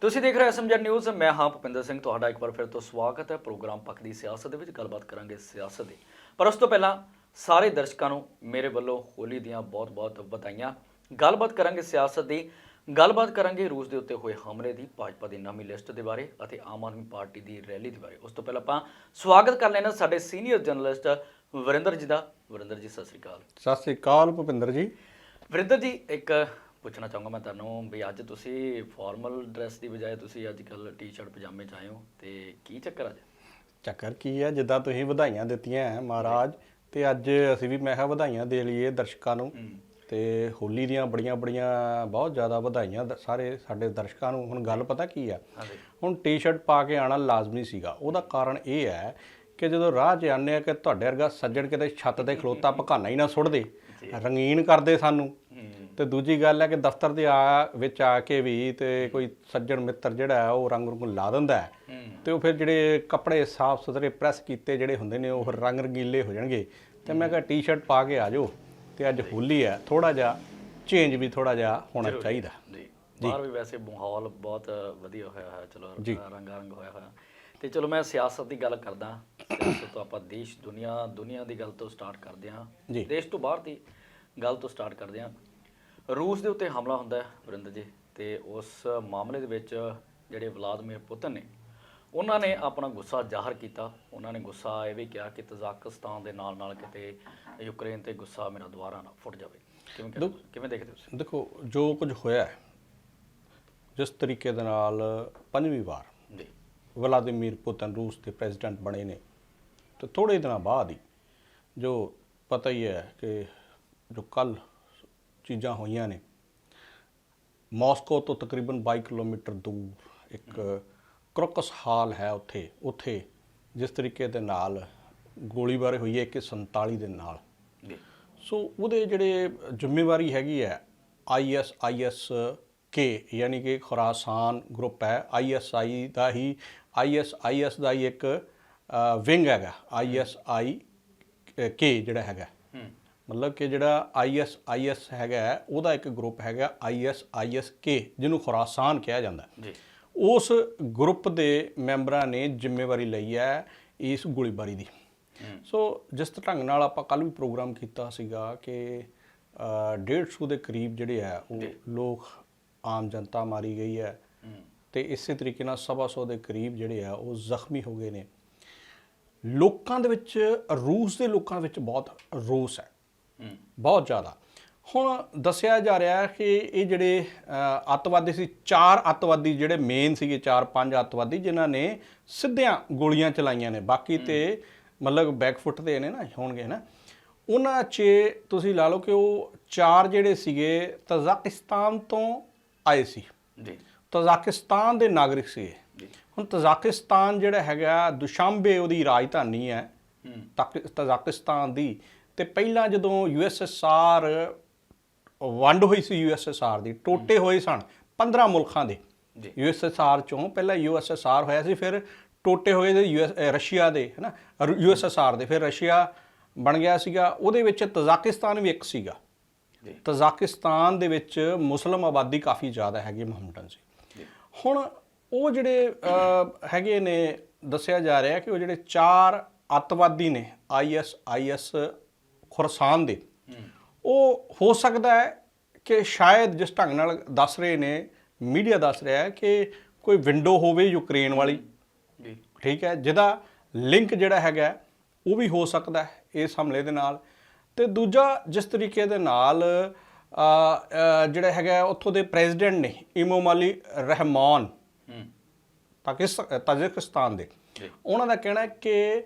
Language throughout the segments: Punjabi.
ਤੁਸੀਂ ਦੇਖ ਰਹੇ ਹੋ ਐਸਐਮਜੀ ਨਿਊਜ਼ ਮੈਂ ਹਾਂ ਭੁਪਿੰਦਰ ਸਿੰਘ ਤੁਹਾਡਾ ਇੱਕ ਵਾਰ ਫਿਰ ਤੋਂ ਸਵਾਗਤ ਹੈ ਪ੍ਰੋਗਰਾਮ ਪੱਖ ਦੀ ਸਿਆਸਤ ਦੇ ਵਿੱਚ ਗੱਲਬਾਤ ਕਰਾਂਗੇ ਸਿਆਸਤ ਦੀ। ਪਰ ਉਸ ਤੋਂ ਪਹਿਲਾਂ ਸਾਰੇ ਦਰਸ਼ਕਾਂ ਨੂੰ ਮੇਰੇ ਵੱਲੋਂ ਹੋਲੀ ਦੀਆਂ ਬਹੁਤ-ਬਹੁਤ ਵਧਾਈਆਂ। ਗੱਲਬਾਤ ਕਰਾਂਗੇ ਸਿਆਸਤ ਦੀ। ਗੱਲਬਾਤ ਕਰਾਂਗੇ ਰੂਸ ਦੇ ਉੱਤੇ ਹੋਏ ਹਮਲੇ ਦੀ ਭਾਜਪਾ ਦੀ ਨਵੀਂ ਲਿਸਟ ਦੇ ਬਾਰੇ ਅਤੇ ਆਮ ਆਦਮੀ ਪਾਰਟੀ ਦੀ ਰੈਲੀ ਦੇ ਬਾਰੇ। ਉਸ ਤੋਂ ਪਹਿਲਾਂ ਆਪਾਂ ਸਵਾਗਤ ਕਰ ਲੈਣਾ ਸਾਡੇ ਸੀਨੀਅਰ ਜਰਨਲਿਸਟ ਵਰਿੰਦਰ ਜੀ ਦਾ। ਵਰਿੰਦਰ ਜੀ ਸਤਿ ਸ੍ਰੀ ਅਕਾਲ। ਸਤਿ ਸ੍ਰੀ ਅਕਾਲ ਭੁਪਿੰਦਰ ਜੀ। ਵਰਿੰਦਰ ਜੀ ਇੱਕ ਪੁੱਛਣਾ ਚਾਹੂੰਗਾ ਮੈਂ ਤੁਹਾਨੂੰ ਵੀ ਅੱਜ ਤੁਸੀਂ ਫਾਰਮਲ ਡਰੈਸ ਦੀ ਬਜਾਏ ਤੁਸੀਂ ਅੱਜ ਕੱਲ ਟੀ-ਸ਼ਰਟ ਪਜਾਮੇ ਚ ਆਏ ਹੋ ਤੇ ਕੀ ਚੱਕਰ ਅੱਜ? ਚੱਕਰ ਕੀ ਹੈ ਜਿੱਦਾਂ ਤੁਸੀਂ ਵਧਾਈਆਂ ਦਿੱਤੀਆਂ ਹੈ ਮਹਾਰਾਜ ਤੇ ਅੱਜ ਅਸੀਂ ਵੀ ਮੈਂ ਕਿਹਾ ਵਧਾਈਆਂ ਦੇ ਲਈਏ ਦਰਸ਼ਕਾਂ ਨੂੰ। ਤੇ ਹੋਲੀ ਦੀਆਂ ਬੜੀਆਂ ਬੜੀਆਂ ਬਹੁਤ ਜ਼ਿਆਦਾ ਵਧਾਈਆਂ ਦ- ਸਾਰੇ ਸਾਡੇ ਦਰਸ਼ਕਾਂ ਨੂੰ। ਹੁਣ ਗੱਲ ਪਤਾ ਕੀ ਆ? ਹਾਂਜੀ ਹੁਣ ਟੀ-ਸ਼ਰਟ ਪਾ ਕੇ ਆਣਾ ਲਾਜ਼ਮੀ ਸੀਗਾ। ਉਹਦਾ ਕਾਰਨ ਇਹ ਹੈ ਕਿ ਜਦੋਂ ਰਾਹ 'ਚ ਆਉਂਦੇ ਆ ਕਿ ਤੁਹਾਡੇ ਵਰਗਾ ਸੱਜਣ ਕਿਤੇ ਛੱਤ ਤੇ ਖਲੋਤਾ ਪਕਾਨਾ ਹੀ ਨਾ ਸੁੱਟਦੇ ਰੰਗੀਨ ਕਰਦੇ ਸਾਨੂੰ। ਹੂੰ। ਤੇ ਦੂਜੀ ਗੱਲ ਹੈ ਕਿ ਦਫ਼ਤਰ ਦੇ ਆ ਵਿੱਚ ਆ ਕੇ ਵੀ ਤੇ ਕੋਈ ਸੱਜਣ ਮਿੱਤਰ ਜਿਹੜਾ ਹੈ ਉਹ ਰੰਗ ਰੰਗ ਲਾ ਦਿੰਦਾ ਹੈ। ਤੇ ਉਹ ਫਿਰ ਜਿਹੜੇ ਕੱਪੜੇ ਸਾਫ਼ ਸੁਥਰੇ ਪ੍ਰੈਸ ਕੀਤੇ ਜਿਹੜੇ ਹੁੰਦੇ ਨੇ ਉਹ ਰੰਗ ਰੰਗੀਲੇ ਹੋ ਜਾਣਗੇ। ਤੇ ਮੈਂ ਕਿਹਾ ਟੀ-ਸ਼ਰਟ ਪਾ ਕੇ ਆ ਜਾਓ ਤੇ ਅੱਜ ਹੋਲੀ ਹੈ ਥੋੜਾ ਜਿਹਾ ਚੇਂਜ ਵੀ ਥੋੜਾ ਜਿਹਾ ਹੋਣਾ ਚਾਹੀਦਾ। ਜੀ। ਬਾਹਰ ਵੀ ਵੈਸੇ ਮਾਹੌਲ ਬਹੁਤ ਵਧੀਆ ਹੋਇਆ ਹੈ ਚਲੋ ਰੰਗਾ ਰੰਗ ਹੋਇਆ ਹੋਇਆ। ਤੇ ਚਲੋ ਮੈਂ ਸਿਆਸਤ ਦੀ ਗੱਲ ਕਰਦਾ। ਸਿਆਸਤ ਤੋਂ ਆਪਾਂ ਦੇਸ਼ ਦੁਨੀਆ ਦੁਨੀਆ ਦੀ ਗੱਲ ਤੋਂ ਸਟਾਰਟ ਕਰਦੇ ਹਾਂ। ਦੇਸ਼ ਤੋਂ ਬਾਹਰ ਦੀ ਗੱਲ ਤੋਂ ਸਟਾਰਟ ਕਰਦੇ ਹਾਂ। ਰੂਸ ਦੇ ਉੱਤੇ ਹਮਲਾ ਹੁੰਦਾ ਹੈ ਵਰਿੰਦਰ ਜੀ ਤੇ ਉਸ ਮਾਮਲੇ ਦੇ ਵਿੱਚ ਜਿਹੜੇ ਵਲਾਦਮੀਰ ਪੁਤਨ ਨੇ ਉਹਨਾਂ ਨੇ ਆਪਣਾ ਗੁੱਸਾ ਜ਼ਾਹਰ ਕੀਤਾ। ਉਹਨਾਂ ਨੇ ਗੁੱਸਾ ਇਹ ਵੀ ਕਿਹਾ ਕਿ ਤਜ਼ਾਕਿਸਤਾਨ ਦੇ ਨਾਲ ਨਾਲ ਕਿਤੇ ਯੂਕਰੇਨ ਤੇ ਗੁੱਸਾ ਮੇਰਾ ਦੁਬਾਰਾ ਨਾ ਫੁੱਟ ਜਾਵੇ। ਕਿਵੇਂ ਕਿਵੇਂ ਦੇਖਦੇ ਹੋ ਤੁਸੀਂ? ਦੇਖੋ ਜੋ ਕੁਝ ਹੋਇਆ ਹੈ, ਜਿਸ ਤਰੀਕੇ ਦੇ ਨਾਲ ਪੰਜਵੀਂ ਵਾਰ ਜੀ। ਵਲਾਦੀਮੀਰ ਪੁਤਨ ਰੂਸ ਦੇ ਪ੍ਰੈਜ਼ੀਡੈਂਟ ਬਣੇ ਨੇ ਤੇ ਥੋੜੇ ਦਿਨਾਂ ਬਾਅਦ ਹੀ ਜੋ ਪਤਾ ਹੀ ਹੈ ਕਿ ਜੋ ਕੱਲ ਚੀਜ਼ਾਂ ਹੋਈਆਂ ਨੇ। ਮਾਸਕੋ ਤੋਂ ਤਕਰੀਬਨ 22 ਕਿਲੋਮੀਟਰ ਦੂਰ ਇੱਕ ਕ੍ਰੋਕਸ ਹਾਲ ਹੈ ਉੱਥੇ ਉੱਥੇ ਜਿਸ ਤਰੀਕੇ ਦੇ ਨਾਲ ਗੋਲੀਬਾਰੀ ਹੋਈ ਹੈ ਕਿ 47 ਦੇ ਨਾਲ। ਸੋ ਉਹਦੇ ਜਿਹੜੇ ਜ਼ਿੰਮੇਵਾਰੀ ਹੈਗੀ ਹੈ ਆਈਐਸ ਆਈਐਸ ਕੇ ਯਾਨੀ ਕਿ ਖੁਰਾਸਾਨ ਗਰੁੱਪ ਹੈ। ਆਈਐਸਆਈ ਦਾ ਹੀ ਆਈਐਸ ਆਈਐਸ ਦਾ ਹੀ ਇੱਕ ਵਿੰਗ ਹੈਗਾ ਆਈਐਸਆਈ ਕੇ ਜਿਹੜਾ ਹੈਗਾ। ਮਤਲਬ ਕਿ ਜਿਹੜਾ ਆਈਐਸ ਆਈਐਸ ਹੈਗਾ ਉਹਦਾ ਇੱਕ ਗਰੁੱਪ ਹੈਗਾ ਆਈਐਸ ਆਈਐਸ ਕੇ ਜਿਹਨੂੰ ਖੁਰਾਸਾਨ ਕਿਹਾ ਜਾਂਦਾ। ਜੀ। ਉਸ ਗਰੁੱਪ ਦੇ ਮੈਂਬਰਾਂ ਨੇ ਜ਼ਿੰਮੇਵਾਰੀ ਲਈ ਹੈ ਇਸ ਗੋਲੀਬਾਰੀ ਦੀ। ਸੋ ਜਿਸ ਢੰਗ ਨਾਲ ਆਪਾਂ ਕੱਲ ਵੀ ਪ੍ਰੋਗਰਾਮ ਕੀਤਾ ਸੀਗਾ ਕਿ ਅ, 150 ਦੇ ਕਰੀਬ ਜਿਹੜੇ ਆ ਉਹ ਲੋਕ ਆਮ ਜਨਤਾ ਮਾਰੀ ਗਈ ਹੈ। ਤੇ ਇਸੇ ਤਰੀਕੇ ਨਾਲ ਸਵਾ ਸੌ ਦੇ ਕਰੀਬ ਜਿਹੜੇ ਆ ਉਹ ਜ਼ਖਮੀ ਹੋ ਗਏ ਨੇ। ਲੋਕਾਂ ਦੇ ਵਿੱਚ ਰੂਸ ਦੇ ਲੋਕਾਂ ਵਿੱਚ ਬਹੁਤ ਰੋਸ ਹੂੰ। ਬਹੁਤ ਜ਼ਿਆਦਾ। ਹੁਣ ਦੱਸਿਆ ਜਾ ਰਿਹਾ ਹੈ ਕਿ ਇਹ ਜਿਹੜੇ ਅੱਤਵਾਦੀ ਸੀ ਚਾਰ ਅੱਤਵਾਦੀ ਜਿਹੜੇ ਮੇਨ ਸੀਗੇ ਚਾਰ ਪੰਜ ਅੱਤਵਾਦੀ ਜਿਨ੍ਹਾਂ ਨੇ ਸਿੱਧੀਆਂ ਗੋਲੀਆਂ ਚਲਾਈਆਂ ਨੇ। ਬਾਕੀ ਤੇ ਮਤਲਬ ਬੈਕਫੁੱਟ ਤੇ ਨੇ ਨਾ ਹੋਣਗੇ ਨਾ ਉਹਨਾਂ 'ਚ ਤੁਸੀਂ ਲਾ ਲਓ ਕਿ ਉਹ ਚਾਰ ਜਿਹੜੇ ਸੀਗੇ ਤਜ਼ਾਕਿਸਤਾਨ ਤੋਂ ਆਏ ਸੀ। ਜੀ। ਤਜ਼ਾਕਿਸਤਾਨ ਦੇ ਨਾਗਰਿਕ ਸੀਗੇ ਜੀ। ਹੁਣ ਤਜ਼ਾਕਿਸਤਾਨ ਜਿਹੜਾ ਹੈਗਾ ਦੁਸ਼ਾਂਬੇ ਉਹਦੀ ਰਾਜਧਾਨੀ ਹੈ। ਤਜ਼ਾਕਿਸਤਾਨ ਦੀ ਤੇ ਪਹਿਲਾਂ ਜਦੋਂ ਯੂਐਸਐਸਆਰ ਵੰਡ ਹੋਈ ਸੀ ਯੂਐਸਐਸਆਰ ਦੀ ਟੋਟੇ ਹੋਏ ਸਨ 15 ਮੁਲਕਾਂ ਦੇ। ਜੀ। ਯੂਐਸਐਸਆਰ ਚੋਂ ਪਹਿਲਾਂ ਯੂਐਸਐਸਆਰ ਹੋਇਆ ਸੀ ਫਿਰ ਟੋਟੇ ਹੋਏ ਦੇ ਯੂਐਸ ਰਸ਼ੀਆ ਦੇ ਹੈਨਾ ਯੂਐਸਐਸਆਰ ਦੇ ਫਿਰ ਰਸ਼ੀਆ ਬਣ ਗਿਆ ਸੀਗਾ ਉਹਦੇ ਵਿੱਚ ਤਜ਼ਾਕਿਸਤਾਨ ਵੀ ਇੱਕ ਸੀਗਾ। ਜੀ। ਤਜ਼ਾਕਿਸਤਾਨ ਦੇ ਵਿੱਚ ਮੁਸਲਮ ਆਬਾਦੀ ਕਾਫੀ ਜ਼ਿਆਦਾ ਹੈਗੀ ਮੁਹੰਮਦਨ ਸੀ ਜੀ। ਹੁਣ ਉਹ ਜਿਹੜੇ ਹੈਗੇ ਨੇ ਦੱਸਿਆ ਜਾ ਰਿਹਾ ਕਿ ਉਹ ਜਿਹੜੇ ਚਾਰ ਅੱਤਵਾਦੀ ਨੇ ਆਈਐਸ ਆਈਐਸ ਖੁਰਸਾਨ ਦੇ। ਉਹ ਹੋ ਸਕਦਾ ਹੈ ਕਿ ਸ਼ਾਇਦ ਜਿਸ ਢੰਗ ਨਾਲ ਦੱਸ ਰਹੇ ਨੇ ਮੀਡੀਆ ਦੱਸ ਰਿਹਾ ਹੈ ਕਿ ਕੋਈ ਵਿੰਡੋ ਹੋਵੇ ਯੂਕਰੇਨ ਵਾਲੀ। ਜੀ। ਠੀਕ ਹੈ ਜਿਹਦਾ ਲਿੰਕ ਜਿਹੜਾ ਹੈਗਾ ਉਹ ਵੀ ਹੋ ਸਕਦਾ ਹੈ ਇਸ ਹਮਲੇ ਦੇ ਨਾਲ। ਤੇ ਦੂਜਾ ਜਿਸ ਤਰੀਕੇ ਦੇ ਨਾਲ ਜਿਹੜਾ ਹੈਗਾ ਉੱਥੋਂ ਦੇ ਪ੍ਰੈਜ਼ੀਡੈਂਟ ਨੇ ਇਮੋਮਾਲੀ ਰਹਿਮਾਨ ਹੂੰ। ਪਾਕਿਸਤਾਨ ਤਜਾਕਿਸਤਾਨ ਦੇ। ਉਹਨਾਂ ਦਾ ਕਹਿਣਾ ਹੈ ਕਿ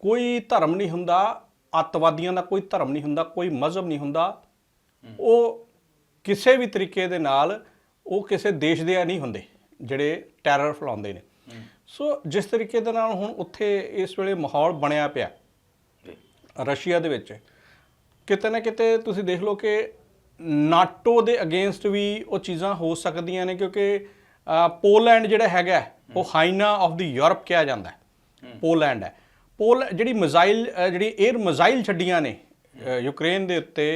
ਕੋਈ ਧਰਮ ਨਹੀਂ ਹੁੰਦਾ ਅੱਤਵਾਦੀਆਂ ਦਾ ਕੋਈ ਧਰਮ ਨਹੀਂ ਹੁੰਦਾ ਕੋਈ ਮਜ਼ਹਬ ਨਹੀਂ ਹੁੰਦਾ। ਉਹ ਕਿਸੇ ਵੀ ਤਰੀਕੇ ਦੇ ਨਾਲ ਉਹ ਕਿਸੇ ਦੇਸ਼ ਦੇ ਨਹੀਂ ਹੁੰਦੇ ਜਿਹੜੇ ਟੈਰਰ ਫੈਲਾਉਂਦੇ ਨੇ। ਸੋ ਜਿਸ ਤਰੀਕੇ ਦੇ ਨਾਲ ਹੁਣ ਉੱਥੇ ਇਸ ਵੇਲੇ ਮਾਹੌਲ ਬਣਿਆ ਪਿਆ ਰਸ਼ੀਆ ਦੇ ਵਿੱਚ ਕਿਤੇ ਨਾ ਕਿਤੇ ਤੁਸੀਂ ਦੇਖ ਲਓ ਕਿ ਨਾਟੋ ਦੇ ਅਗੇਂਸਟ ਵੀ ਉਹ ਚੀਜ਼ਾਂ ਹੋ ਸਕਦੀਆਂ ਨੇ ਕਿਉਂਕਿ ਪੋਲੈਂਡ ਜਿਹੜਾ ਹੈਗਾ ਉਹ ਹਾਈਨਾ ਆਫ ਦੀ ਯੂਰਪ ਕਿਹਾ ਜਾਂਦਾ ਹੈ। ਪੋਲੈਂਡ ਹੈ। ਪੋਲ ਜਿਹੜੀ ਮਿਜ਼ਾਈਲ ਜਿਹੜੀ 에ਅਰ ਮਿਜ਼ਾਈਲ ਛੱਡੀਆਂ ਨੇ ਯੂਕਰੇਨ ਦੇ ਉੱਤੇ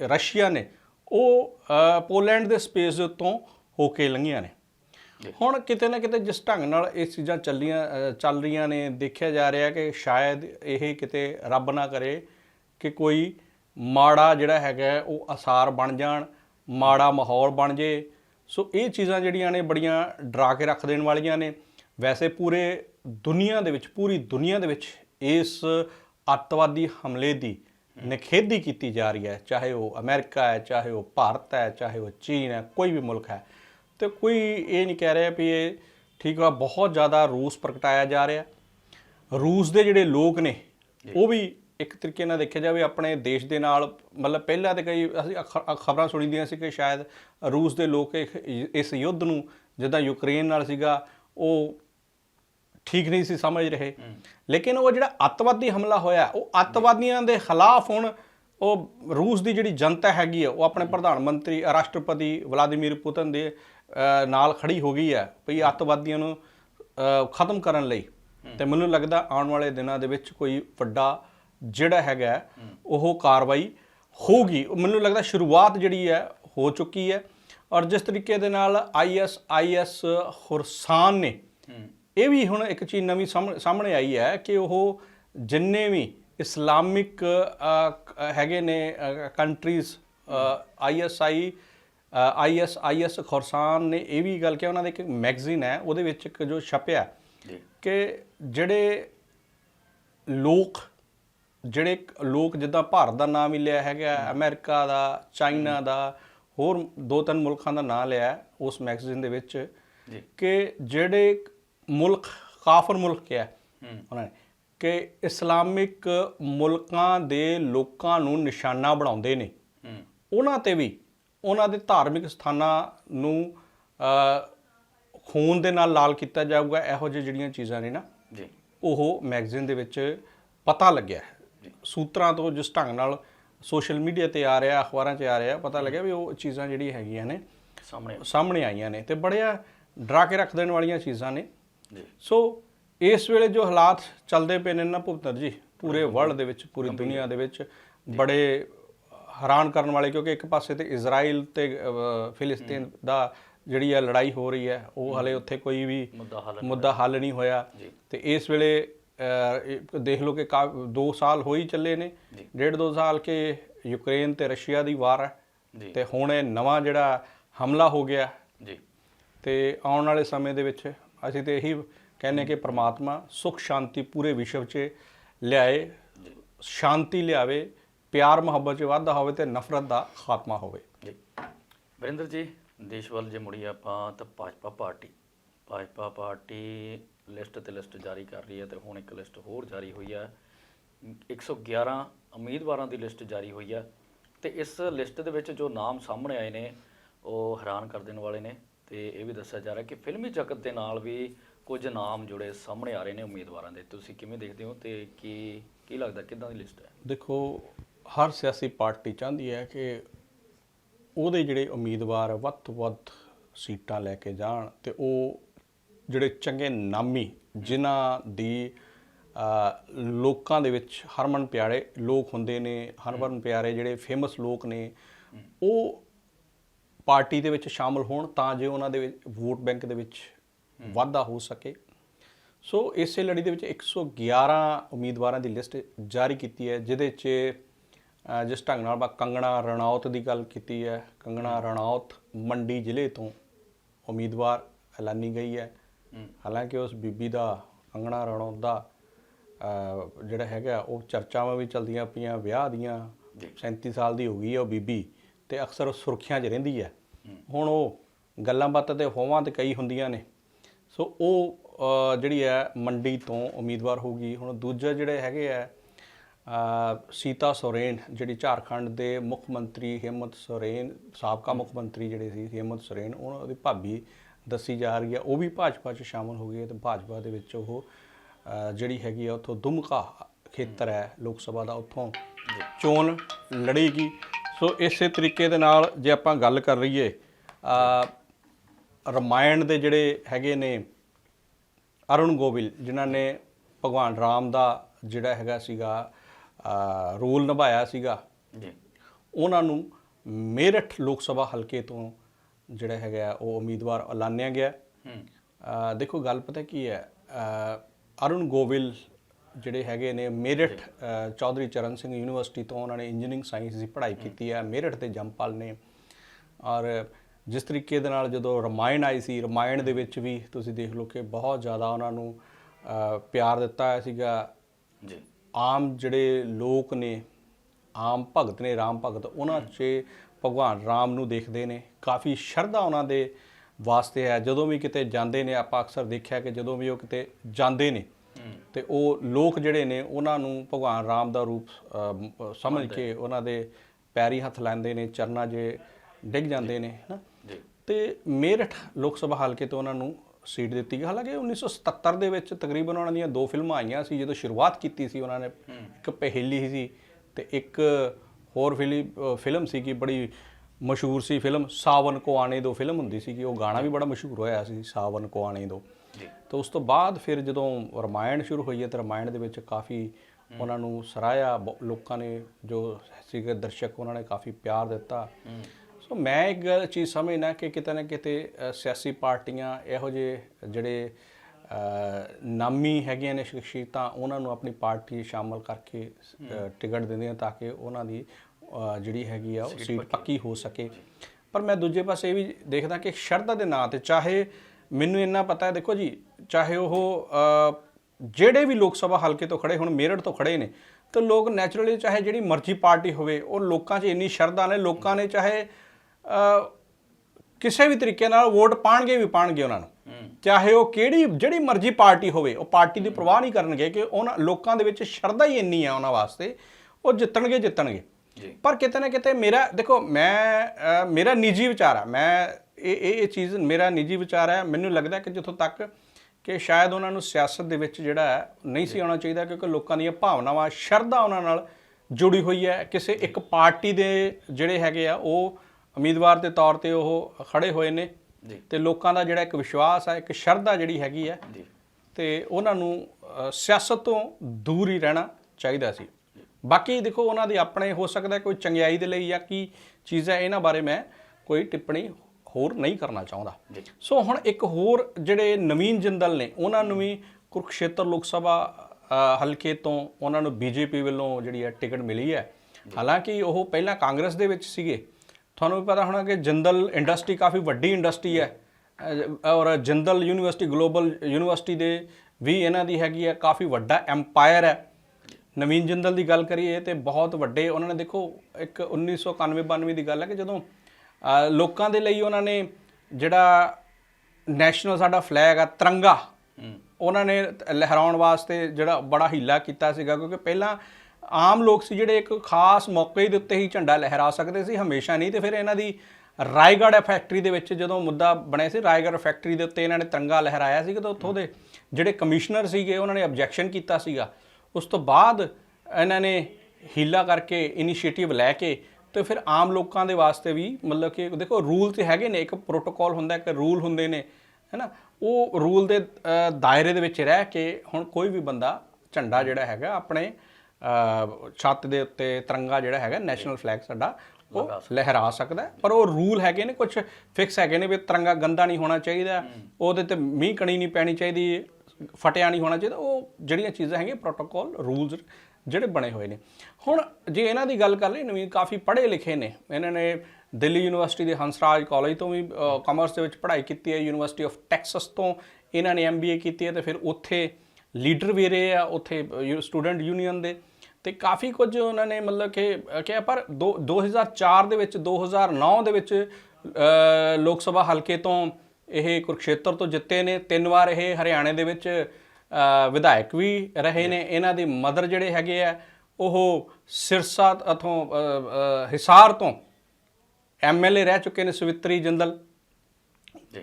ਰਸ਼ੀਆ ਨੇ ਉਹ ਪੋਲੈਂਡ ਦੇ ਸਪੇਸ ਦੇ ਉੱਤੋਂ ਹੋ ਕੇ ਲੰਘੀਆਂ ਨੇ। ਹੁਣ ਕਿਤੇ ਨਾ ਕਿਤੇ ਜਿਸ ਢੰਗ ਨਾਲ ਇਹ ਚੀਜ਼ਾਂ ਚੱਲੀਆਂ ਚੱਲ ਰਹੀਆਂ ਨੇ ਦੇਖਿਆ ਜਾ ਰਿਹਾ ਕਿ ਸ਼ਾਇਦ ਇਹ ਕਿਤੇ ਰੱਬ ਨਾ ਕਰੇ ਕਿ ਕੋਈ ਮਾੜਾ ਜਿਹੜਾ ਹੈਗਾ ਉਹ ਅਸਾਰ ਬਣ ਜਾਣ ਮਾੜਾ ਮਾਹੌਲ ਬਣ ਜੇ। ਸੋ ਇਹ ਚੀਜ਼ਾਂ ਜਿਹੜੀਆਂ ਨੇ ਬੜੀਆਂ ਡਰਾ ਕੇ ਰੱਖ ਦੇਣ ਵਾਲੀਆਂ ਨੇ। ਵੈਸੇ ਪੂਰੇ ਦੁਨੀਆ ਦੇ ਵਿੱਚ ਪੂਰੀ ਦੁਨੀਆ ਦੇ ਵਿੱਚ ਇਸ ਅੱਤਵਾਦੀ ਹਮਲੇ ਦੀ ਨਿਖੇਧੀ ਕੀਤੀ ਜਾ ਰਹੀ ਹੈ ਚਾਹੇ ਉਹ ਅਮਰੀਕਾ ਹੈ ਚਾਹੇ ਉਹ ਭਾਰਤ ਹੈ ਚਾਹੇ ਉਹ ਚੀਨ ਹੈ ਕੋਈ ਵੀ ਮੁਲਕ ਹੈ। ਤੇ ਕੋਈ ਇਹ ਨਹੀਂ ਕਹਿ ਰਿਹਾ ਵੀ ਇਹ ਠੀਕ ਆ ਬਹੁਤ ਜ਼ਿਆਦਾ ਰੂਸ ਪ੍ਰਗਟਾਇਆ ਜਾ ਰਿਹਾ। ਰੂਸ ਦੇ ਜਿਹੜੇ ਲੋਕ ਨੇ ਉਹ ਵੀ ਇੱਕ ਤਰੀਕੇ ਨਾਲ ਦੇਖਿਆ ਜਾਵੇ ਆਪਣੇ ਦੇਸ਼ ਦੇ ਨਾਲ ਮਤਲਬ ਪਹਿਲਾਂ ਤੇ ਕਈ ਅਸੀਂ ਖਬਰਾਂ ਸੁਣੀਦੀਆਂ ਸੀ ਕਿ ਸ਼ਾਇਦ ਰੂਸ ਦੇ ਲੋਕ ਇਸ ਯੁੱਧ ਨੂੰ ਜਿੱਦਾਂ ਯੂਕਰੇਨ ਨਾਲ ਸੀਗਾ ਉਹ ਠੀਕ ਨਹੀਂ ਸੀ ਸਮਝ ਰਹੇ। ਲੇਕਿਨ ਉਹ ਜਿਹੜਾ ਅੱਤਵਾਦੀ ਹਮਲਾ ਹੋਇਆ ਉਹ ਅੱਤਵਾਦੀਆਂ ਦੇ ਖਿਲਾਫ ਹੁਣ ਉਹ ਰੂਸ ਦੀ ਜਿਹੜੀ ਜਨਤਾ ਹੈਗੀ ਹੈ ਉਹ ਆਪਣੇ ਪ੍ਰਧਾਨ ਮੰਤਰੀ ਰਾਸ਼ਟਰਪਤੀ ਵਲਾਦੀਮੀਰ ਪੁਤਨ ਦੇ ਨਾਲ ਖੜੀ ਹੋ ਗਈ ਹੈ ਵੀ ਅੱਤਵਾਦੀਆਂ ਨੂੰ ਖਤਮ ਕਰਨ ਲਈ। ਤੇ ਮੈਨੂੰ ਲੱਗਦਾ ਆਉਣ ਵਾਲੇ ਦਿਨਾਂ ਦੇ ਵਿੱਚ ਕੋਈ ਵੱਡਾ ਜਿਹੜਾ ਹੈਗਾ ਉਹ ਕਾਰਵਾਈ ਹੋਊਗੀ। ਮੈਨੂੰ ਲੱਗਦਾ ਸ਼ੁਰੂਆਤ ਜਿਹੜੀ ਹੈ ਹੋ ਚੁੱਕੀ ਹੈ ਔਰ ਜਿਸ ਤਰੀਕੇ ਦੇ ਨਾਲ ਆਈਐਸ ਆਈਐਸ ਹੁਰਸਾਨ ਨੇ ਇਹ ਵੀ ਹੁਣ ਇੱਕ ਚੀਜ਼ ਨਵੀਂ ਸਾਹਮਣੇ ਆਈ ਹੈ ਕਿ ਉਹ ਜਿੰਨੇ ਵੀ ਇਸਲਾਮਿਕ ਹੈਗੇ ਨੇ countries ISI IS IS Khorasan ਨੇ ਇਹ ਵੀ ਗੱਲ ਕਿ ਉਹਨਾਂ ਦੇ ਇੱਕ ਮੈਗਜ਼ੀਨ ਹੈ ਉਹਦੇ ਵਿੱਚ ਇੱਕ ਜੋ ਛਪਿਆ ਕਿ ਜਿਹੜੇ ਲੋਕ ਜਿਹੜੇ ਲੋਕ ਜਿੱਦਾਂ ਭਾਰਤ ਦਾ ਨਾਮ ਹੀ ਲਿਆ ਹੈਗਾ ਅਮਰੀਕਾ ਦਾ ਚਾਈਨਾ ਦਾ ਹੋਰ ਦੋ ਤਿੰਨ ਮੁਲਕਾਂ ਦਾ ਨਾਮ ਲਿਆ ਉਸ ਮੈਗਜ਼ੀਨ ਦੇ ਵਿੱਚ ਜੀ। ਕਿ ਜਿਹੜੇ ਮੁਲਕ ਕਾਫਰ ਮੁਲਕ ਹੈ? ਹੂੰ। ਉਹਨਾਂ ਨੇ ਕਿ ਇਸਲਾਮਿਕ ਮੁਲਕਾਂ ਦੇ ਲੋਕਾਂ ਨੂੰ ਨਿਸ਼ਾਨਾ ਬਣਾਉਂਦੇ ਨੇ। ਉਹਨਾਂ ਤੇ ਵੀ ਉਹਨਾਂ ਦੇ ਧਾਰਮਿਕ ਸਥਾਨਾਂ ਨੂੰ ਖੂਨ ਦੇ ਨਾਲ ਲਾਲ ਕੀਤਾ ਜਾਊਗਾ ਇਹੋ ਜਿਹੀ ਜਿਹੜੀਆਂ ਚੀਜ਼ਾਂ ਨੇ ਨਾ ਜੀ। ਉਹ ਮੈਗਜ਼ੀਨ ਦੇ ਵਿੱਚ ਪਤਾ ਲੱਗਿਆ ਸੂਤਰਾਂ ਤੋਂ ਜਿਸ ਢੰਗ ਨਾਲ ਸੋਸ਼ਲ ਮੀਡੀਆ ਤੇ ਆ ਰਿਹਾ ਅਖਬਾਰਾਂ 'ਚ ਆ ਰਿਹਾ ਪਤਾ ਲੱਗਿਆ ਵੀ ਉਹ ਚੀਜ਼ਾਂ ਜਿਹੜੀਆਂ ਹੈਗੀਆਂ ਨੇ ਸਾਹਮਣੇ ਸਾਹਮਣੇ ਆਈਆਂ ਨੇ ਤੇ ਬੜਿਆ ਡਰਾ ਕੇ ਰੱਖ ਦੇਣ ਵਾਲੀਆਂ ਚੀਜ਼ਾਂ ਨੇ। ਸੋ ਇਸ ਵੇਲੇ ਜੋ ਹਾਲਾਤ ਚੱਲਦੇ ਪਏ ਨੇ ਨਾ ਭੁਪਤਰ ਜੀ ਪੂਰੇ ਵਰਲਡ ਦੇ ਵਿੱਚ ਪੂਰੀ ਦੁਨੀਆ ਦੇ ਵਿੱਚ ਬੜੇ ਹੈਰਾਨ ਕਰਨ ਵਾਲੇ ਕਿਉਂਕਿ ਇੱਕ ਪਾਸੇ ਤੇ ਇਜ਼ਰਾਈਲ ਤੇ ਫਿਲਿਸਤੀਨ ਦਾ ਜਿਹੜੀ ਹੈ ਲੜਾਈ ਹੋ ਰਹੀ ਹੈ ਉਹ ਹਲੇ ਉੱਥੇ ਕੋਈ ਵੀ ਮੁੱਦਾ ਹੱਲ ਨਹੀਂ ਹੋਇਆ। ਤੇ ਇਸ ਵੇਲੇ ਦੇਖ ਲਓ ਕਿ 2 ਸਾਲ ਹੋ ਹੀ ਚੱਲੇ ਨੇ। ਡੇਢ ਦੋ ਸਾਲ ਕਿ ਯੂਕਰੇਨ ਤੇ ਰਸ਼ੀਆ ਦੀ ਵਾਰ ਹੈ। ਤੇ ਹੁਣ ਇਹ ਨਵਾਂ ਜਿਹੜਾ ਹਮਲਾ ਹੋ ਗਿਆ। ਜੀ। ਤੇ ਆਉਣ ਵਾਲੇ ਸਮੇਂ ਦੇ ਵਿੱਚ ਅਸੀਂ ਤੇ ਇਹੀ ਕਹਿੰਨੇ ਕਿ ਪ੍ਰਮਾਤਮਾ ਸੁਖ, ਸ਼ਾਂਤੀ ਪੂਰੇ ਵਿਸ਼ਵ 'ਚ ਲਿਆਏ, ਸ਼ਾਂਤੀ ਲਿਆਵੇ, ਪਿਆਰ, ਮੁਹੱਬਤ 'ਚ ਵਾਧਾ ਹੋਵੇ ਤੇ ਨਫ਼ਰਤ ਦਾ ਖਾਤਮਾ ਹੋਵੇ। ਜੀ। ਵਰਿੰਦਰ ਜੀ, ਦੇਸ਼ ਵੱਲ ਜੇ ਮੁੜੀ ਆਪਾਂ ਤਾਂ Bhajpa party Bhajpa party list ਤੇ ਲਿਸਟ ਜਾਰੀ ਕਰ ਰਹੀ ਹੈ ਤੇ ਹੁਣ ਇੱਕ ਲਿਸਟ ਹੋਰ ਜਾਰੀ ਹੋਈ ਹੈ। 111 ਉਮੀਦਵਾਰਾਂ ਦੀ ਲਿਸਟ ਜਾਰੀ ਹੋਈ ਹੈ ਤੇ ਇਸ ਲਿਸਟ ਦੇ ਵਿੱਚ ਜੋ ਨਾਮ ਸਾਹਮਣੇ ਆਏ ਨੇ, ਉਹ ਹੈਰਾਨ ਕਰ ਦੇਣ ਵਾਲੇ ਨੇ। ਤੇ ਇਹ ਵੀ ਦੱਸਿਆ ਜਾ ਰਿਹਾ ਕਿ ਫਿਲਮੀ ਜਗਤ ਦੇ ਨਾਲ ਵੀ ਕੁਝ ਨਾਮ ਜੁੜੇ ਸਾਹਮਣੇ ਆ ਰਹੇ ਨੇ ਉਮੀਦਵਾਰਾਂ ਦੇ। ਤੁਸੀਂ ਕਿਵੇਂ ਦੇਖਦੇ ਹੋ ਤੇ ਕੀ ਕੀ ਲੱਗਦਾ ਕਿਦਾਂ ਦੀ ਲਿਸਟ ਹੈ? ਦੇਖੋ, ਹਰ ਸਿਆਸੀ ਪਾਰਟੀ ਚਾਹੁੰਦੀ ਹੈ ਕਿ ਉਹਦੇ ਜਿਹੜੇ ਉਮੀਦਵਾਰ ਵੱਧ ਤੋਂ ਵੱਧ ਸੀਟਾਂ ਲੈ ਕੇ ਜਾਣ ਤੇ ਉਹ ਜਿਹੜੇ ਚੰਗੇ ਨਾਮੀ ਜਿਨ੍ਹਾਂ ਦੀ ਲੋਕਾਂ ਦੇ ਵਿੱਚ ਹਰਮਨ ਪਿਆਰੇ ਲੋਕ ਹੁੰਦੇ ਨੇ, ਹਰਮਨ ਪਿਆਰੇ ਜਿਹੜੇ ਫੇਮਸ ਲੋਕ ਨੇ, ਉਹ ਪਾਰਟੀ ਦੇ ਵਿੱਚ ਸ਼ਾਮਲ ਹੋਣ ਤਾਂ ਜੇ ਉਹਨਾਂ ਦੇ ਵਿੱਚ ਵੋਟ ਬੈਂਕ ਦੇ ਵਿੱਚ ਵਾਧਾ ਹੋ ਸਕੇ। ਸੋ ਇਸੇ ਲੜੀ ਦੇ ਵਿੱਚ 111 ਉਮੀਦਵਾਰਾਂ ਦੀ ਲਿਸਟ ਜਾਰੀ ਕੀਤੀ ਹੈ ਜਿਹਦੇ 'ਚ ਜਿਸ ਢੰਗ ਨਾਲ ਆਪਾਂ ਕੰਗਣਾ ਰਣੌਤ ਦੀ ਗੱਲ ਕੀਤੀ ਹੈ। ਕੰਗਣਾ ਰਣੌਤ ਮੰਡੀ ਜ਼ਿਲ੍ਹੇ ਤੋਂ ਉਮੀਦਵਾਰ ਐਲਾਨੀ ਗਈ ਹੈ। ਹਾਲਾਂਕਿ ਉਸ ਬੀਬੀ ਦਾ ਕੰਗਣਾ ਰਣੌਤ ਦਾ ਜਿਹੜਾ ਹੈਗਾ ਉਹ ਚਰਚਾਵਾਂ ਵੀ ਚਲਦੀਆਂ ਪਈਆਂ ਵਿਆਹ ਦੀਆਂ 37 ਸਾਲ ਦੀ ਹੋ ਗਈ ਹੈ ਉਹ ਬੀਬੀ ਤੇ ਅਕਸਰ ਸੁਰਖੀਆਂ 'ਚ ਰਹਿੰਦੀ ਹੈ। ਹੁਣ ਉਹ ਗੱਲਾਂ ਬਾਤਾਂ ਤੇ ਹੋਵਾਂ ਤੇ ਕਈ ਹੁੰਦੀਆਂ ਨੇ। ਸੋ ਉਹ ਜਿਹੜੀ ਹੈ ਮੰਡੀ ਤੋਂ ਉਮੀਦਵਾਰ ਹੋਊਗੀ। ਹੁਣ ਦੂਜਾ ਜਿਹੜੇ ਹੈਗੇ ਆ ਸੀਤਾ ਸੋਰੇਨ, ਜਿਹੜੀ ਝਾਰਖੰਡ ਦੇ ਮੁੱਖ ਮੰਤਰੀ ਹੇਮੰਤ ਸੋਰੇਨ, ਸਾਬਕਾ ਮੁੱਖ ਮੰਤਰੀ ਜਿਹੜੇ ਸੀ ਹੇਮੰਤ ਸੋਰੇਨ, ਉਹਨਾਂ ਦੀ ਭਾਬੀ ਦੱਸੀ ਜਾ ਰਹੀ ਹੈ। ਉਹ ਵੀ ਭਾਜਪਾ 'ਚ ਸ਼ਾਮਲ ਹੋ ਗਈ ਹੈ ਤੇ ਭਾਜਪਾ ਦੇ ਵਿੱਚ ਉਹ ਜਿਹੜੀ ਹੈਗੀ ਆ, ਉੱਥੋਂ ਦੁਮਕਾ ਖੇਤਰ ਹੈ, ਲੋਕ ਸਭਾ ਦਾ, ਉੱਥੋਂ ਚੋਣ ਲੜੇਗੀ। ਸੋ ਇਸੇ ਤਰੀਕੇ ਦੇ ਨਾਲ ਜੇ ਆਪਾਂ ਗੱਲ ਕਰ ਅ, ਰਮਾਇਣ ਦੇ ਜਿਹੜੇ ਹੈਗੇ ਨੇ ਅਰੁਣ ਗੋਵਿਲ ਜਿਨ੍ਹਾਂ ਨੇ ਭਗਵਾਨ ਰਾਮ ਦਾ ਜਿਹੜਾ ਹੈਗਾ ਸੀਗਾ ਰੋਲ ਨਿਭਾਇਆ ਸੀਗਾ ਜੀ। ਉਹਨਾਂ ਨੂੰ ਮੇਰਠ ਲੋਕ ਸਭਾ ਹਲਕੇ ਤੋਂ ਜਿਹੜਾ ਹੈਗਾ ਉਹ ਉਮੀਦਵਾਰ ਐਲਾਨਿਆ ਗਿਆ। ਹੂੰ। ਦੇਖੋ ਗੱਲ ਪਤਾ ਕੀ ਹੈ ਅਰੁਣ ਗੋਵਿਲ ਜਿਹੜੇ ਹੈਗੇ ਨੇ ਮੇਰਠ ਚੌਧਰੀ ਚਰਨ ਸਿੰਘ ਯੂਨੀਵਰਸਿਟੀ ਤੋਂ ਉਹਨਾਂ ਨੇ ਇੰਜੀਨੀਅਰਿੰਗ ਸਾਇੰਸ ਦੀ ਪੜ੍ਹਾਈ ਕੀਤੀ ਹੈ ਮੇਰਠ ਦੇ ਜੰਪਲ ਨੇ। ਔਰ ਜਿਸ ਤਰੀਕੇ ਦੇ ਨਾਲ ਜਦੋਂ ਰਮਾਇਣ ਆਈ ਸੀ ਰਮਾਇਣ ਦੇ ਵਿੱਚ ਵੀ ਤੁਸੀਂ ਦੇਖ ਲਓ ਕਿ ਬਹੁਤ ਜ਼ਿਆਦਾ ਉਹਨਾਂ ਨੂੰ ਪਿਆਰ ਦਿੱਤਾ ਹੋਇਆ ਸੀਗਾ। ਜੀ। ਆਮ ਜਿਹੜੇ ਲੋਕ ਨੇ ਆਮ ਭਗਤ ਨੇ ਰਾਮ ਭਗਤ ਉਹਨਾਂ 'ਚ ਭਗਵਾਨ ਰਾਮ ਨੂੰ ਦੇਖਦੇ ਨੇ। ਕਾਫੀ ਸ਼ਰਧਾ ਉਹਨਾਂ ਦੇ ਵਾਸਤੇ ਹੈ। ਜਦੋਂ ਵੀ ਕਿਤੇ ਜਾਂਦੇ ਨੇ ਆਪਾਂ ਅਕਸਰ ਦੇਖਿਆ ਕਿ ਜਦੋਂ ਵੀ ਉਹ ਕਿਤੇ ਜਾਂਦੇ ਨੇ ਤੇ ਉਹ ਲੋਕ ਜਿਹੜੇ ਨੇ ਉਹਨਾਂ ਨੂੰ ਭਗਵਾਨ ਰਾਮ ਦਾ ਰੂਪ ਸਮਝ ਕੇ ਉਹਨਾਂ ਦੇ ਪੈਰੀ ਹੱਥ ਲੈਂਦੇ ਨੇ ਚਰਨਾਂ 'ਚ ਡਿੱਗ ਜਾਂਦੇ ਨੇ ਨਾ ਜੀ। ਤੇ ਮੇਰਠ ਲੋਕ ਸਭਾ ਹਲਕੇ ਤੋਂ ਉਹਨਾਂ ਨੂੰ ਸੀਟ ਦਿੱਤੀ ਗਈ। ਹਾਲਾਂਕਿ 1977 ਦੇ ਵਿੱਚ ਤਕਰੀਬਨ ਉਹਨਾਂ ਦੀਆਂ ਦੋ ਫਿਲਮਾਂ ਆਈਆਂ ਸੀ ਜਦੋਂ ਸ਼ੁਰੂਆਤ ਕੀਤੀ ਸੀ ਉਹਨਾਂ ਨੇ ਇੱਕ ਪਹਿਲੀ ਸੀ ਤੇ ਇੱਕ ਹੋਰ ਫਿਲਮ ਸੀ ਕਿ ਬੜੀ ਮਸ਼ਹੂਰ ਸੀ ਫਿਲਮ ਸਾਵਨ ਕੋ ਆਣੇ ਦੋ ਫਿਲਮ ਹੁੰਦੀ ਸੀ ਕਿ ਉਹ ਗਾਣਾ ਵੀ ਬੜਾ ਮਸ਼ਹੂਰ ਹੋਇਆ ਸੀ ਸਾਵਨ ਕੋ ਆਣੇ ਦੋ। ਜੀ ਤੇ ਉਸ ਤੋਂ ਬਾਅਦ ਫਿਰ ਜਦੋਂ ਰਮਾਇਣ ਸ਼ੁਰੂ ਹੋਈ ਹੈ ਤੇ ਰਮਾਇਣ ਦੇ ਵਿੱਚ ਕਾਫੀ ਉਹਨਾਂ ਨੂੰ ਸਰਾਇਆ ਲੋਕਾਂ ਨੇ ਜੋ ਸੀਗੇ ਦਰਸ਼ਕ ਉਹਨਾਂ ਨੇ ਕਾਫੀ ਪਿਆਰ ਦਿੱਤਾ। ਸੋ ਮੈਂ ਇੱਕ ਗੱਲ ਚੀਜ਼ ਸਮਝਣਾ ਕਿ ਕਿਤੇ ਨਾ ਕਿਤੇ ਸਿਆਸੀ ਪਾਰਟੀਆਂ ਇਹੋ ਜਿਹੇ ਜਿਹੜੇ ਨਾਮੀ ਹੈਗੀਆਂ ਨੇ ਸ਼ਖਸੀਅਤਾਂ ਉਹਨਾਂ ਨੂੰ ਆਪਣੀ ਪਾਰਟੀ ਸ਼ਾਮਲ ਕਰਕੇ ਟਿਕਟ ਦਿੰਦੀਆਂ ਤਾਂ ਕਿ ਉਹਨਾਂ ਦੀ ਜਿਹੜੀ ਹੈਗੀ ਆ ਉਹ ਸੀਟ ਪੱਕੀ ਹੋ ਸਕੇ। ਪਰ ਮੈਂ ਦੂਜੇ ਪਾਸੇ ਇਹ ਵੀ ਦੇਖਦਾ ਕਿ ਸ਼ਰਧਾ ਦੇ ਨਾਂ ਤੇ ਚਾਹੇ ਮੈਨੂੰ ਇੰਨਾ ਪਤਾ ਹੈ ਦੇਖੋ ਜੀ ਚਾਹੇ ਉਹ ਜਿਹੜੇ ਵੀ ਲੋਕ ਸਭਾ ਹਲਕੇ ਤੋਂ ਖੜੇ ਹੁਣ ਮੇਰਠ ਤੋਂ ਖੜੇ ਨੇ ਤਾਂ ਲੋਕ ਨੈਚੁਰਲੀ ਚਾਹੇ ਜਿਹੜੀ ਮਰਜ਼ੀ ਪਾਰਟੀ ਹੋਵੇ ਉਹ ਲੋਕਾਂ 'ਚ ਇੰਨੀ ਸ਼ਰਧਾ ਨੇ ਲੋਕਾਂ ਨੇ ਚਾਹੇ ਕਿਸੇ ਵੀ ਤਰੀਕੇ ਨਾਲ ਵੋਟ ਪਾਣਗੇ ਵੀ ਪਾਣਗੇ ਉਹਨਾਂ ਨੂੰ। ਚਾਹੇ ਉਹ ਕਿਹੜੀ ਜਿਹੜੀ ਮਰਜ਼ੀ ਪਾਰਟੀ ਹੋਵੇ ਉਹ ਪਾਰਟੀ ਦੀ ਪਰਵਾਹ ਨਹੀਂ ਕਰਨਗੇ ਕਿ ਉਹਨਾਂ ਲੋਕਾਂ ਦੇ ਵਿੱਚ ਸ਼ਰਧਾ ਹੀ ਇੰਨੀ ਆ ਉਹਨਾਂ ਵਾਸਤੇ ਉਹ ਜਿੱਤਣਗੇ ਜਿੱਤਣਗੇ। ਪਰ ਕਿਤੇ ਨਾ ਕਿਤੇ ਮੇਰਾ ਦੇਖੋ ਮੈਂ ਮੇਰਾ ਨਿੱਜੀ ਵਿਚਾਰ ਆ ਮੈਂ ਇਹ ਇਹ ਇਹ ਚੀਜ਼ ਮੇਰਾ ਨਿੱਜੀ ਵਿਚਾਰ ਹੈ। ਮੈਨੂੰ ਲੱਗਦਾ ਕਿ ਜਿੱਥੋਂ ਤੱਕ ਕਿ ਸ਼ਾਇਦ ਉਹਨਾਂ ਨੂੰ ਸਿਆਸਤ ਦੇ ਵਿੱਚ ਜਿਹੜਾ ਨਹੀਂ ਸੀ ਆਉਣਾ ਚਾਹੀਦਾ ਕਿਉਂਕਿ ਲੋਕਾਂ ਦੀਆਂ ਭਾਵਨਾਵਾਂ ਸ਼ਰਧਾ ਉਹਨਾਂ ਨਾਲ ਜੁੜੀ ਹੋਈ ਹੈ। ਕਿਸੇ ਇੱਕ ਪਾਰਟੀ ਦੇ ਜਿਹੜੇ ਹੈਗੇ ਆ ਉਹ ਉਮੀਦਵਾਰ ਦੇ ਤੌਰ ਤੇ ਉਹ ਖੜੇ ਹੋਏ ਨੇ ਤੇ ਲੋਕਾਂ ਦਾ ਜਿਹੜਾ ਇੱਕ ਵਿਸ਼ਵਾਸ ਹੈ ਇੱਕ ਸ਼ਰਧਾ ਜਿਹੜੀ ਹੈਗੀ ਹੈ ਤੇ ਉਹਨਾਂ ਨੂੰ ਸਿਆਸਤ ਤੋਂ ਦੂਰ ਹੀ ਰਹਿਣਾ ਚਾਹੀਦਾ ਸੀ। ਬਾਕੀ ਦੇਖੋ ਉਹਨਾਂ ਦੀ ਆਪਣੇ ਹੋ ਸਕਦਾ ਕੋਈ ਚੰਗਿਆਈ ਦੇ ਲਈ ਜਾਂ ਕੀ ਚੀਜ਼ ਹੈ ਇਹਨਾਂ ਬਾਰੇ ਮੈਂ ਕੋਈ ਟਿੱਪਣੀ ਹੋਰ ਨਹੀਂ ਕਰਨਾ ਚਾਹੁੰਦਾ। ਸੋ ਹੁਣ ਇੱਕ ਹੋਰ ਜਿਹੜੇ ਨਵੀਨ ਜਿੰਦਲ ਨੇ ਉਹਨਾਂ ਨੂੰ ਵੀ ਕੁਰੂਕਸ਼ੇਤਰ ਲੋਕ ਸਭਾ ਹਲਕੇ ਤੋਂ ਉਹਨਾਂ ਨੂੰ ਬੀਜੇਪੀ ਵੱਲੋਂ ਜਿਹੜੀ ਹੈ ਟਿਕਟ ਮਿਲੀ ਹੈ। ਹਾਲਾਂਕਿ ਉਹ ਪਹਿਲਾਂ ਕਾਂਗਰਸ ਦੇ ਵਿੱਚ ਸੀਗੇ। ਤੁਹਾਨੂੰ ਵੀ ਪਤਾ ਹੋਣਾ ਕਿ ਜਿੰਦਲ ਇੰਡਸਟਰੀ ਕਾਫੀ ਵੱਡੀ ਇੰਡਸਟਰੀ ਹੈ। ਔਰ ਜਿੰਦਲ ਯੂਨੀਵਰਸਿਟੀ ਗਲੋਬਲ ਯੂਨੀਵਰਸਿਟੀ ਦੇ ਵੀ ਇਹਨਾਂ ਦੀ ਹੈਗੀ ਹੈ ਕਾਫੀ ਵੱਡਾ ਐਮਪਾਇਰ ਹੈ। ਨਵੀਨ ਜਿੰਦਲ ਦੀ ਗੱਲ ਕਰੀਏ ਤੇ ਬਹੁਤ ਵੱਡੇ ਉਹਨਾਂ ਨੇ ਦੇਖੋ ਇੱਕ 1991 92 ਦੀ ਗੱਲ ਹੈ ਕਿ ਜਦੋਂ ਲੋਕਾਂ ਦੇ ਲਈ ਉਹਨਾਂ ਨੇ ਜਿਹੜਾ ਨੈਸ਼ਨਲ ਸਾਡਾ ਫਲੈਗ ਆ ਤਿਰੰਗਾ ਉਹਨਾਂ ਨੇ ਲਹਿਰਾਉਣ ਵਾਸਤੇ ਜਿਹੜਾ ਬੜਾ ਹੀਲਾ ਕੀਤਾ ਸੀਗਾ ਕਿਉਂਕਿ ਪਹਿਲਾਂ ਆਮ ਲੋਕ ਸੀ ਜਿਹੜੇ ਇੱਕ ਖਾਸ ਮੌਕੇ ਦੇ ਉੱਤੇ ਹੀ ਝੰਡਾ ਲਹਿਰਾ ਸਕਦੇ ਸੀ ਹਮੇਸ਼ਾ ਨਹੀਂ ਤੇ ਫਿਰ ਇਹਨਾਂ ਦੀ ਰਾਏਗੜ੍ਹ ਫੈਕਟਰੀ ਦੇ ਵਿੱਚ ਜਦੋਂ ਮੁੱਦਾ ਬਣਿਆ ਸੀ ਰਾਏਗੜ੍ਹ ਫੈਕਟਰੀ ਦੇ ਉੱਤੇ ਇਹਨਾਂ ਨੇ ਤਿਰੰਗਾ ਲਹਿਰਾਇਆ ਸੀ ਤਾਂ ਉੱਥੋਂ ਦੇ ਜਿਹੜੇ ਕਮਿਸ਼ਨਰ ਸੀਗੇ ਉਹਨਾਂ ਨੇ ਆਬਜੈਕਸ਼ਨ ਕੀਤਾ ਸੀਗਾ। ਉਸ ਤੋਂ ਬਾਅਦ ਇਹਨਾਂ ਨੇ ਹੀਲਾ ਕਰਕੇ ਇਨੀਸ਼ੀਏਟਿਵ ਲੈ ਕੇ ਤੇ ਫਿਰ ਆਮ ਲੋਕਾਂ ਦੇ ਵਾਸਤੇ ਵੀ ਮਤਲਬ ਕਿ ਦੇਖੋ ਰੂਲ ਤੇ ਹੈਗੇ ਨੇ ਇੱਕ ਪ੍ਰੋਟੋਕਾਲ ਹੁੰਦਾ ਇੱਕ ਰੂਲ ਹੁੰਦੇ ਨੇ ਹੈਨਾ? ਉਹ ਰੂਲ ਦੇ ਦਾਇਰੇ ਦੇ ਵਿੱਚ ਰਹਿ ਕੇ ਹੁਣ ਕੋਈ ਵੀ ਬੰਦਾ ਝੰਡਾ ਜਿਹੜਾ ਹੈਗਾ ਆਪਣੇ ਛੱਤ ਦੇ ਉੱਤੇ ਤਿਰੰਗਾ ਜਿਹੜਾ ਹੈਗਾ ਨੈਸ਼ਨਲ ਫਲੈਗ ਸਾਡਾ ਉਹ ਲਹਿਰਾ ਸਕਦਾ। ਪਰ ਉਹ ਰੂਲ ਹੈਗੇ ਨੇ ਕੁਝ ਫਿਕਸ ਹੈਗੇ ਨੇ ਵੀ ਤਿਰੰਗਾ ਗੰਦਾ ਨਹੀਂ ਹੋਣਾ ਚਾਹੀਦਾ ਉਹਦੇ ਤੇ ਮੀਂਹ ਕਣੀ ਨਹੀਂ ਪੈਣੀ ਚਾਹੀਦੀ ਫਟਿਆ ਨਹੀਂ ਹੋਣਾ ਚਾਹੀਦਾ ਉਹ ਜਿਹੜੀਆਂ ਚੀਜ਼ਾਂ ਹੈਗੀਆਂ ਪ੍ਰੋਟੋਕਾਲ ਰੂਲਸ ਜਿਹੜੇ ਬਣੇ ਹੋਏ ਨੇ। ਹੁਣ ਜੇ ਇਹਨਾਂ ਦੀ ਗੱਲ ਕਰ ਲਈ ਨਵੀਂ ਕਾਫੀ ਪੜ੍ਹੇ ਲਿਖੇ ਨੇ। ਇਹਨਾਂ ਨੇ ਦਿੱਲੀ ਯੂਨੀਵਰਸਿਟੀ ਦੇ ਹੰਸਰਾਜ ਕਾਲਜ ਤੋਂ ਵੀ ਕਾਮਰਸ ਦੇ ਵਿੱਚ ਪੜ੍ਹਾਈ ਕੀਤੀ ਹੈ। ਯੂਨੀਵਰਸਿਟੀ ਆਫ ਟੈਕਸਸ ਤੋਂ ਇਹਨਾਂ ਨੇ ਐਮਬੀਏ ਕੀਤੀ ਹੈ ਤੇ ਫਿਰ ਉੱਥੇ ਲੀਡਰ ਵੀ ਰਹੇ ਆ, ਉੱਥੇ ਸਟੂਡੈਂਟ ਯੂਨੀਅਨ ਦੇ। ਤੇ ਕਾਫੀ ਕੁਝ ਉਹਨਾਂ ਨੇ ਮਤਲਬ ਕਿ ਕਿਹਾ, ਪਰ ਦੋ- 2004 ਦੇ ਵਿੱਚ 2009 ਦੇ ਵਿੱਚ ਲੋਕ ਸਭਾ ਹਲਕੇ ਤੋਂ ਇਹ ਕੁਰਕਸ਼ੇਤਰ ਤੋਂ ਜਿੱਤੇ ਨੇ। ਤਿੰਨ ਵਾਰ ਇਹ ਹਰਿਆਣੇ ਦੇ ਵਿੱਚ ਵਿਧਾਇਕ ਵੀ ਰਹੇ ਨੇ ਇਹਨਾਂ ਦੀ ਮਦਰ ਜਿਹੜੇ ਹੈਗੇ ਆ ਉਹ ਸਿਰਸਾ ਅਥੋਂ ਹਿਸਾਰ ਤੋਂ ਐਮਐਲਏ ਰਹਿ ਚੁੱਕੇ ਨੇ ਸਵਿਤਰੀ ਜਿੰਦਲ।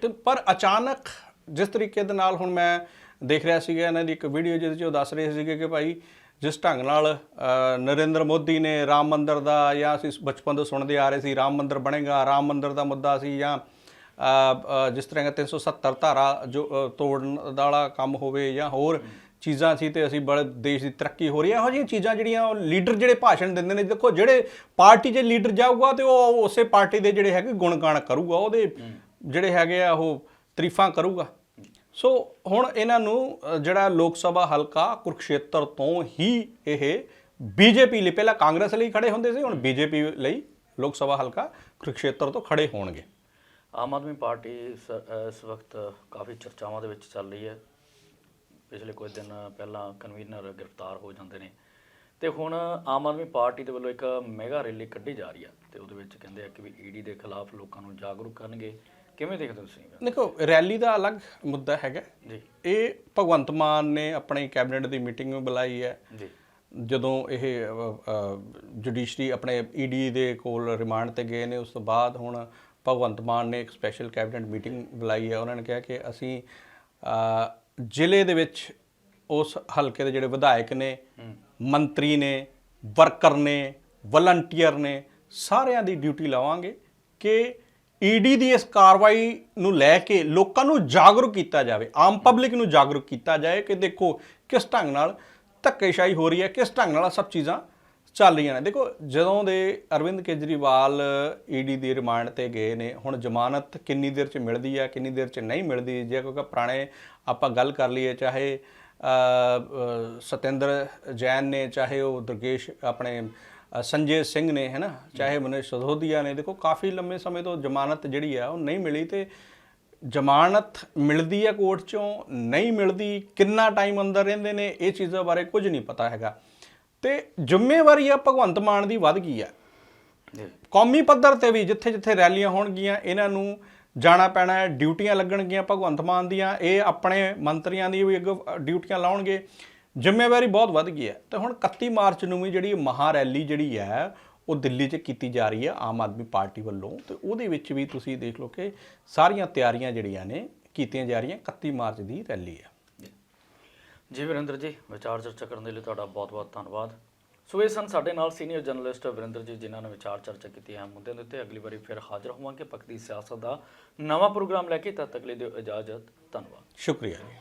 ਤੇ ਪਰ ਅਚਾਨਕ ਜਿਸ ਤਰੀਕੇ ਦੇ ਨਾਲ ਹੁਣ ਮੈਂ ਦੇਖ ਰਿਹਾ ਸੀਗਾ ਇਹਨਾਂ ਦੀ ਇੱਕ ਵੀਡੀਓ ਜਿਹਦੇ 'ਚ ਉਹ ਦੱਸ ਰਹੇ ਸੀਗੇ ਕਿ ਭਾਈ ਜਿਸ ਢੰਗ ਨਾਲ ਨਰਿੰਦਰ ਮੋਦੀ ਨੇ ਰਾਮ ਮੰਦਿਰ ਦਾ ਜਾਂ ਅਸੀਂ ਬਚਪਨ ਤੋਂ ਸੁਣਦੇ ਆ ਰਹੇ ਸੀ ਰਾਮ ਮੰਦਿਰ ਬਣੇਗਾ ਰਾਮ ਮੰਦਿਰ ਦਾ ਮੁੱਦਾ ਸੀ ਜਾਂ ਜਿਸ ਤਰ੍ਹਾਂ ਕਿ 370 ਧਾਰਾ ਜੋ ਤੋੜਨ ਵਾਲਾ ਕੰਮ ਹੋਵੇ ਜਾਂ ਹੋਰ ਚੀਜ਼ਾਂ ਸੀ ਤੇ ਅਸੀਂ ਬੜੇ ਦੇਸ਼ ਦੀ ਤਰੱਕੀ ਹੋ ਰਹੀ ਹੈ। ਇਹੋ ਜਿਹੀਆਂ ਚੀਜ਼ਾਂ ਜਿਹੜੀਆਂ ਉਹ ਲੀਡਰ ਜਿਹੜੇ ਭਾਸ਼ਣ ਦਿੰਦੇ ਨੇ, ਦੇਖੋ ਜਿਹੜੇ ਪਾਰਟੀ 'ਚ ਲੀਡਰ ਜਾਊਗਾ ਤੇ ਉਹ ਉਸੇ ਪਾਰਟੀ ਦੇ ਜਿਹੜੇ ਹੈਗੇ ਗੁਣਗਾਨ ਕਰੂਗਾ, ਉਹਦੇ ਜਿਹੜੇ ਹੈਗੇ ਆ ਉਹ ਤਾਰੀਫਾਂ ਕਰੂਗਾ। ਸੋ ਹੁਣ ਇਹਨਾਂ ਨੂੰ ਜਿਹੜਾ ਲੋਕ ਸਭਾ ਹਲਕਾ ਕੁਰਕਸ਼ੇਤਰ ਤੋਂ ਹੀ ਇਹ ਬੀਜੇਪੀ ਲਈ, ਪਹਿਲਾਂ ਕਾਂਗਰਸ ਲਈ ਖੜੇ ਹੁੰਦੇ ਸੀ, ਹੁਣ ਬੀਜੇਪੀ ਲਈ ਲੋਕ ਸਭਾ ਹਲਕਾ ਕੁਰਕਸ਼ੇਤਰ ਤੋਂ ਖੜੇ ਹੋਣਗੇ। ਆਮ ਆਦਮੀ ਪਾਰਟੀ ਇਸ ਇਸ ਵਕਤ ਕਾਫੀ ਚਰਚਾਵਾਂ ਦੇ ਵਿੱਚ ਚੱਲ ਰਹੀ ਹੈ। ਪਿਛਲੇ ਕੁਝ ਦਿਨ ਪਹਿਲਾਂ ਕਨਵੀਨਰ ਗ੍ਰਿਫਤਾਰ ਹੋ ਜਾਂਦੇ ਨੇ। ਤੇ ਹੁਣ ਆਮ ਆਦਮੀ ਪਾਰਟੀ ਦੇ ਵੱਲੋਂ ਇੱਕ ਮੈਗਾ ਰੈਲੀ ਕੱਢੀ ਜਾ ਰਹੀ ਹੈ ਤੇ ਉਹਦੇ ਵਿੱਚ ਕਹਿੰਦੇ ਆ ਕਿ ਵੀ ਈਡੀ ਦੇ ਖਿਲਾਫ ਲੋਕਾਂ ਨੂੰ ਜਾਗਰੂਕ ਕਰਨਗੇ। ਕਿਵੇਂ ਦੇਖਦੇ ਹੋ ਤੁਸੀਂ ਇਹ? ਗੱਲ? ਦੇਖੋ ਰੈਲੀ ਦਾ ਅਲੱਗ ਮੁੱਦਾ ਹੈਗਾ। ਜੀ। ਇਹ ਭਗਵੰਤ ਮਾਨ ਨੇ ਆਪਣੀ ਕੈਬਨਿਟ ਦੀ ਮੀਟਿੰਗ ਬੁਲਾਈ ਹੈ। ਜੀ। ਜਦੋਂ ਇਹ ਜੁਡੀਸ਼ਰੀ ਆਪਣੇ ਈਡੀ ਦੇ ਕੋਲ ਰਿਮਾਂਡ ਤੇ ਗਏ ਨੇ ਉਸ ਤੋਂ ਬਾਅਦ ਹੁਣ ਭਗਵੰਤ ਮਾਨ ਨੇ ਇੱਕ ਸਪੈਸ਼ਲ ਕੈਬਨਿਟ ਮੀਟਿੰਗ ਬੁਲਾਈ ਹੈ। ਉਹਨਾਂ ਨੇ ਕਿਹਾ ਕਿ ਅਸੀਂ ਜ਼ਿਲ੍ਹੇ ਦੇ ਵਿੱਚ ਉਸ ਹਲਕੇ ਦੇ ਜਿਹੜੇ ਵਿਧਾਇਕ ਨੇ ਮੰਤਰੀ ਨੇ ਵਰਕਰ ਨੇ ਵਲੰਟੀਅਰ ਨੇ ਸਾਰਿਆਂ ਦੀ ਡਿਊਟੀ ਲਾਵਾਂਗੇ ਕਿ ਈਡੀ ਦੀ ਇਸ ਕਾਰਵਾਈ ਨੂੰ ਲੈ ਕੇ ਲੋਕਾਂ ਨੂੰ ਜਾਗਰੂਕ ਕੀਤਾ ਜਾਵੇ ਆਮ ਪਬਲਿਕ ਨੂੰ ਜਾਗਰੂਕ ਕੀਤਾ ਜਾਏ ਕਿ ਦੇਖੋ ਕਿਸ ਢੰਗ ਨਾਲ ਧੱਕੇਸ਼ਾਹੀ ਹੋ ਰਹੀ ਹੈ ਕਿਸ ਢੰਗ ਨਾਲ ਸਭ ਚੀਜ਼ਾਂ ਚੱਲ ਰਹੀਆਂ ਨੇ। ਦੇਖੋ ਜਦੋਂ ਦੇ ਅਰਵਿੰਦ ਕੇਜਰੀਵਾਲ ਈਡੀ ਦੀ ਰਿਮਾਂਡ ਤੇ ਗਏ ਨੇ ਹੁਣ ਜ਼ਮਾਨਤ ਕਿੰਨੀ ਦੇਰ ਚ ਮਿਲਦੀ ਹੈ ਕਿੰਨੀ ਦੇਰ ਚ ਨਹੀਂ ਮਿਲਦੀ ਜੇ ਕਿਉਂਕਿ ਪੁਰਾਣੇ ਆਪਾਂ ਗੱਲ ਕਰ ਲਈਏ ਚਾਹੇ ਸਤਿੰਦਰ ਜੈਨ ਨੇ ਚਾਹੇ ਉਹ ਦੁਰਗੇਸ਼ ਆਪਣੇ ਸੰਜੇ ਸਿੰਘ ਨੇ ਹੈ ਨਾ ਚਾਹੇ ਮਨੀਸ਼ ਸਧੋਦੀਆ ਨੇ ਦੇਖੋ ਕਾਫੀ ਲੰਮੇ ਸਮੇਂ ਤੋਂ ਜ਼ਮਾਨਤ ਜਿਹੜੀ ਆ ਉਹ ਨਹੀਂ ਮਿਲੀ ਤੇ ਜ਼ਮਾਨਤ ਮਿਲਦੀ ਹੈ ਕੋਰਟ ਚੋਂ ਨਹੀਂ ਮਿਲਦੀ ਕਿੰਨਾ ਟਾਈਮ ਅੰਦਰ ਰਹਿੰਦੇ ਨੇ ਇਹ ਚੀਜ਼ਾਂ ਬਾਰੇ ਕੁਝ ਨਹੀਂ ਪਤਾ ਹੈਗਾ। ਤੇ ਜ਼ਿੰਮੇਵਾਰੀ ਆ ਭਗਵੰਤ ਮਾਨ ਦੀ ਵੱਧ ਗਈ ਹੈ ਕੌਮੀ ਪੱਧਰ ਤੇ ਵੀ ਜਿੱਥੇ ਜਿੱਥੇ ਰੈਲੀਆਂ ਹੋਣਗੀਆਂ, ਇਹਨਾਂ ਨੂੰ ਜਾਣਾ ਪੈਣਾ ਹੈ, ਡਿਊਟੀਆਂ ਲੱਗਣਗੀਆਂ ਭਗਵੰਤ ਮਾਨ ਦੀਆਂ, ਇਹ ਆਪਣੇ ਮੰਤਰੀਆਂ ਦੀ ਵੀ ਅੱਗੇ ਡਿਊਟੀਆਂ ਲਾਉਣਗੇ। ਜ਼ਿੰਮੇਵਾਰੀ ਬਹੁਤ ਵੱਧ ਗਈ ਹੈ। ਤੇ ਹੁਣ 31 ਮਾਰਚ ਨੂੰ ਵੀ ਜਿਹੜੀ ਮਹਾ ਰੈਲੀ ਜਿਹੜੀ ਹੈ, ਉਹ ਦਿੱਲੀ 'ਚ ਕੀਤੀ ਜਾ ਰਹੀ ਹੈ ਆਮ ਆਦਮੀ ਪਾਰਟੀ ਵੱਲੋਂ। ਤੇ ਉਹਦੇ ਵਿੱਚ ਵੀ ਤੁਸੀਂ ਦੇਖ ਲਓ ਕਿ ਸਾਰੀਆਂ ਤਿਆਰੀਆਂ ਜਿਹੜੀਆਂ ਨੇ ਕੀਤੀਆਂ ਜਾ ਰਹੀਆਂ। 31 ਮਾਰਚ ਦੀ ਰੈਲੀ ਹੈ। ਜੀ ਜੀ ਵਿਰਿੰਦਰ ਜੀ, ਵਿਚਾਰ ਚਰਚਾ ਕਰਨ ਦੇ ਲਈ ਤੁਹਾਡਾ ਬਹੁਤ-ਬਹੁਤ ਧੰਨਵਾਦ। ਸੋ ਇਹ ਸਨ ਸਾਡੇ ਨਾਲ ਸੀਨੀਅਰ ਜਰਨਲਿਸਟ ਵਿਰਿੰਦਰ ਜੀ, ਜਿਨ੍ਹਾਂ ਨੇ ਵਿਚਾਰ ਚਰਚਾ ਕੀਤੀ ਹੈ ਮੁੱਦਿਆਂ ਦੇ ਉੱਤੇ। ਅਗਲੀ ਵਾਰੀ ਫਿਰ ਹਾਜ਼ਰ ਹੋਵਾਂਗੇ। ਪੱਕਦੀ ਸਿਆਸਤ ਦਾ ਨਵਾਂ ਪ੍ਰੋਗਰਾਮ ਲੈ ਕੇ, ਤਦ ਤੱਕ ਲਈ ਦਿਓ ਇਜਾਜ਼ਤ। ਧੰਨਵਾਦ। ਸ਼ੁਕਰੀਆ ਜੀ।